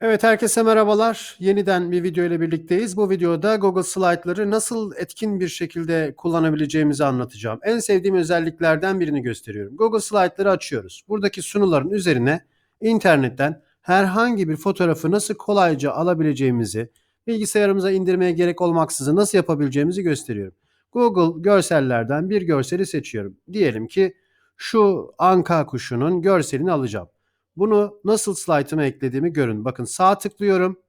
Evet, herkese merhabalar. Yeniden bir video ile birlikteyiz. Bu videoda Google Slide'ları nasıl etkin bir şekilde kullanabileceğimizi anlatacağım. En sevdiğim özelliklerden birini gösteriyorum. Google Slide'ları açıyoruz. Buradaki sunuların üzerine internetten herhangi bir fotoğrafı nasıl kolayca alabileceğimizi, bilgisayarımıza indirmeye gerek olmaksızın nasıl yapabileceğimizi gösteriyorum. Google görsellerden bir görseli seçiyorum. Diyelim ki şu anka kuşunun görselini alacağım. Bunu nasıl slaytıma eklediğimi görün. Bakın sağ tıklıyorum.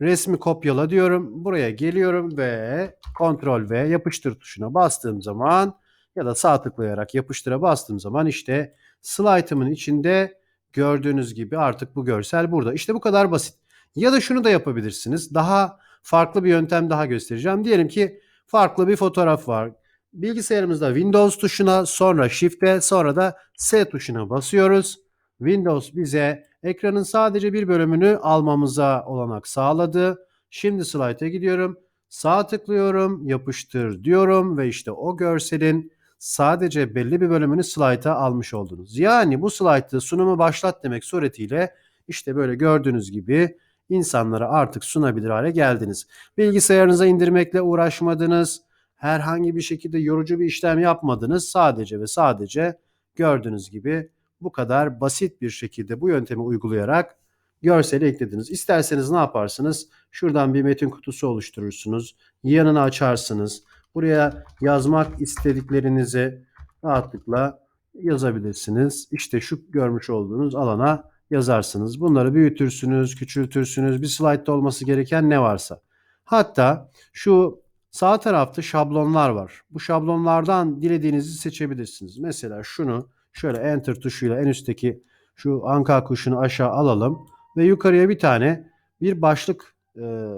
Resmi kopyala diyorum. Buraya geliyorum ve Ctrl V yapıştır tuşuna bastığım zaman ya da sağ tıklayarak yapıştıra bastığım zaman işte slaytımın içinde gördüğünüz gibi artık bu görsel burada. İşte bu kadar basit. Ya da şunu da yapabilirsiniz. Daha farklı bir yöntem daha göstereceğim. Diyelim ki farklı bir fotoğraf var. Bilgisayarımızda Windows tuşuna, sonra Shift'e, sonra da S tuşuna basıyoruz. Windows bize ekranın sadece bir bölümünü almamıza olanak sağladı. Şimdi slayta gidiyorum. Sağ tıklıyorum, yapıştır diyorum ve işte o görselin sadece belli bir bölümünü slayta almış oldunuz. Yani bu slaytı sunumu başlat demek suretiyle işte böyle gördüğünüz gibi insanlara artık sunabilir hale geldiniz. Bilgisayarınıza indirmekle uğraşmadınız. Herhangi bir şekilde yorucu bir işlem yapmadınız. Sadece ve sadece gördüğünüz gibi bu kadar basit bir şekilde bu yöntemi uygulayarak görseli eklediniz. İsterseniz ne yaparsınız? Şuradan bir metin kutusu oluşturursunuz. Yanına açarsınız. Buraya yazmak istediklerinizi rahatlıkla yazabilirsiniz. İşte şu görmüş olduğunuz alana yazarsınız. Bunları büyütürsünüz, küçültürsünüz. Bir slaytta olması gereken ne varsa. Hatta şu sağ tarafta şablonlar var. Bu şablonlardan dilediğinizi seçebilirsiniz. Mesela şunu Şöyle enter tuşuyla en üstteki şu anka kuşunu aşağı alalım ve yukarıya bir tane bir başlık e,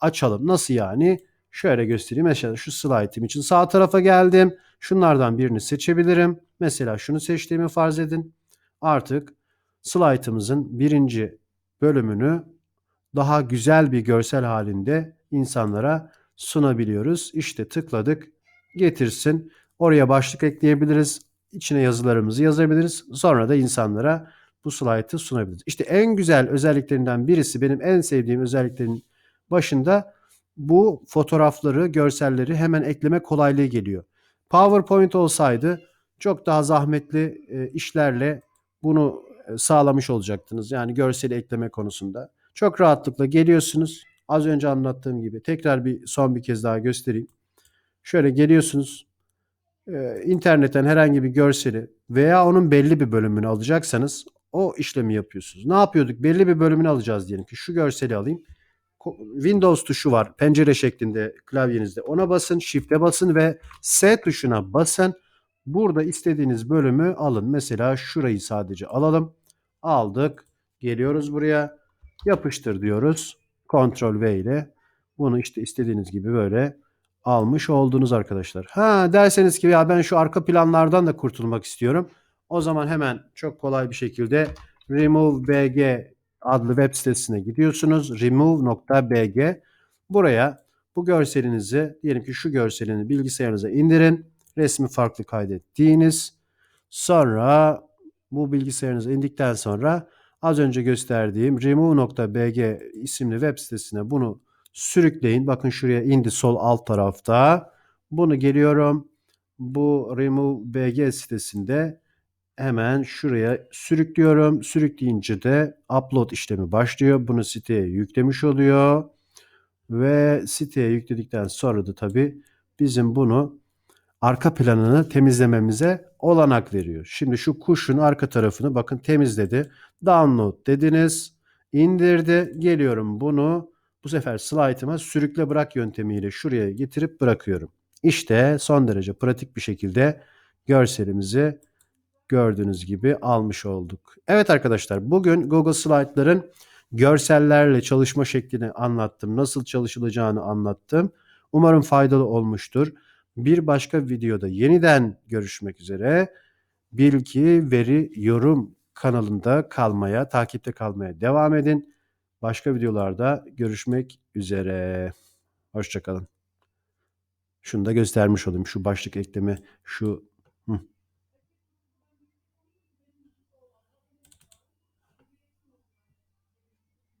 açalım. Nasıl yani? Şöyle göstereyim. Mesela şu slide'im için sağ tarafa geldim. Şunlardan birini seçebilirim. Mesela şunu seçtiğimi farz edin. Artık slide'ımızın birinci bölümünü daha güzel bir görsel halinde insanlara sunabiliyoruz. İşte tıkladık. Getirsin. Oraya başlık ekleyebiliriz içine yazılarımızı yazabiliriz. Sonra da insanlara bu slaytı sunabiliriz. İşte en güzel özelliklerinden birisi benim en sevdiğim özelliklerin başında bu fotoğrafları, görselleri hemen ekleme kolaylığı geliyor. PowerPoint olsaydı çok daha zahmetli e, işlerle bunu e, sağlamış olacaktınız. Yani görseli ekleme konusunda. Çok rahatlıkla geliyorsunuz. Az önce anlattığım gibi tekrar bir son bir kez daha göstereyim. Şöyle geliyorsunuz e, internetten herhangi bir görseli veya onun belli bir bölümünü alacaksanız o işlemi yapıyorsunuz. Ne yapıyorduk? Belli bir bölümünü alacağız diyelim ki şu görseli alayım. Windows tuşu var pencere şeklinde klavyenizde. Ona basın, Shift'e basın ve S tuşuna basın. Burada istediğiniz bölümü alın. Mesela şurayı sadece alalım. Aldık. Geliyoruz buraya. Yapıştır diyoruz. Ctrl V ile bunu işte istediğiniz gibi böyle almış oldunuz arkadaşlar. Ha derseniz ki ya ben şu arka planlardan da kurtulmak istiyorum. O zaman hemen çok kolay bir şekilde remove.bg adlı web sitesine gidiyorsunuz. remove.bg Buraya bu görselinizi diyelim ki şu görselini bilgisayarınıza indirin. Resmi farklı kaydettiğiniz sonra bu bilgisayarınıza indikten sonra az önce gösterdiğim remove.bg isimli web sitesine bunu sürükleyin. Bakın şuraya indi sol alt tarafta. Bunu geliyorum. Bu remove bg sitesinde hemen şuraya sürüklüyorum. Sürükleyince de upload işlemi başlıyor. Bunu siteye yüklemiş oluyor. Ve siteye yükledikten sonra da tabii bizim bunu arka planını temizlememize olanak veriyor. Şimdi şu kuşun arka tarafını bakın temizledi. Download dediniz. indirdi. Geliyorum bunu bu sefer slaytıma sürükle bırak yöntemiyle şuraya getirip bırakıyorum. İşte son derece pratik bir şekilde görselimizi gördüğünüz gibi almış olduk. Evet arkadaşlar bugün Google Slide'ların görsellerle çalışma şeklini anlattım. Nasıl çalışılacağını anlattım. Umarım faydalı olmuştur. Bir başka videoda yeniden görüşmek üzere. Bilgi, veri, yorum kanalında kalmaya, takipte kalmaya devam edin. Başka videolarda görüşmek üzere. Hoşçakalın. Şunu da göstermiş olayım. Şu başlık ekleme, şu